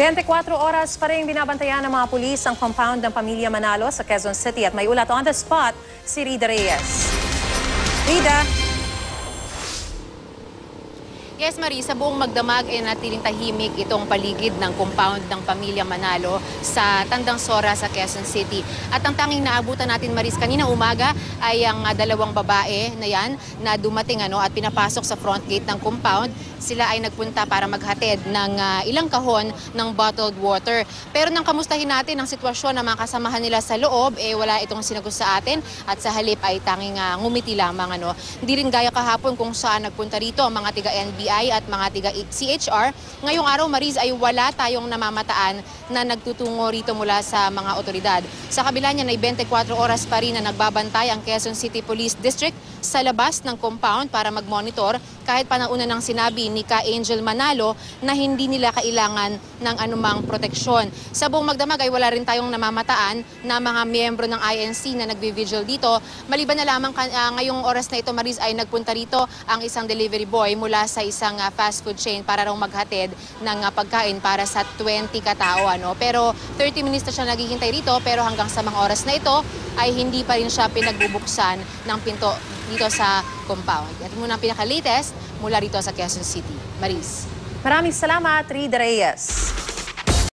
24 oras pa rin binabantayan ng mga pulis ang compound ng pamilya Manalo sa Quezon City at may ulat on the spot si Rida Reyes. Rida, Yes, Marie, sa buong magdamag ay natiling tahimik itong paligid ng compound ng pamilya Manalo sa Tandang Sora sa Quezon City. At ang tanging naabutan natin, Maris, kanina umaga ay ang ah, dalawang babae na yan na dumating ano, at pinapasok sa front gate ng compound. Sila ay nagpunta para maghatid ng ah, ilang kahon ng bottled water. Pero nang kamustahin natin ang sitwasyon ng mga kasamahan nila sa loob, eh wala itong sinagot sa atin at sa halip ay tanging ah, ngumiti lamang. Ano. Hindi rin gaya kahapon kung saan nagpunta rito ang mga tiga NBI at mga tiga CHR. Ngayong araw, Mariz, ay wala tayong namamataan na nagtutungo rito mula sa mga otoridad. Sa kabila niya, ay 24 oras pa rin na nagbabantay ang Quezon City Police District sa labas ng compound para mag-monitor kahit pa nauna nang sinabi ni Ka Angel Manalo na hindi nila kailangan ng anumang proteksyon. Sa buong magdamag ay wala rin tayong namamataan na mga miyembro ng INC na nagbi-vigil dito. Maliban na lamang ah, ngayong oras na ito, Mariz, ay nagpunta rito ang isang delivery boy mula sa isang ah, fast food chain para raw maghatid ng ah, pagkain para sa 20 katao. Ano? Pero 30 minutes na siya naghihintay rito pero hanggang sa mga oras na ito ay hindi pa rin siya pinagbubuksan ng pinto dito sa compound. At muna ang pinaka-latest mula rito sa Quezon City. Maris. maraming salamat Rida Reyes.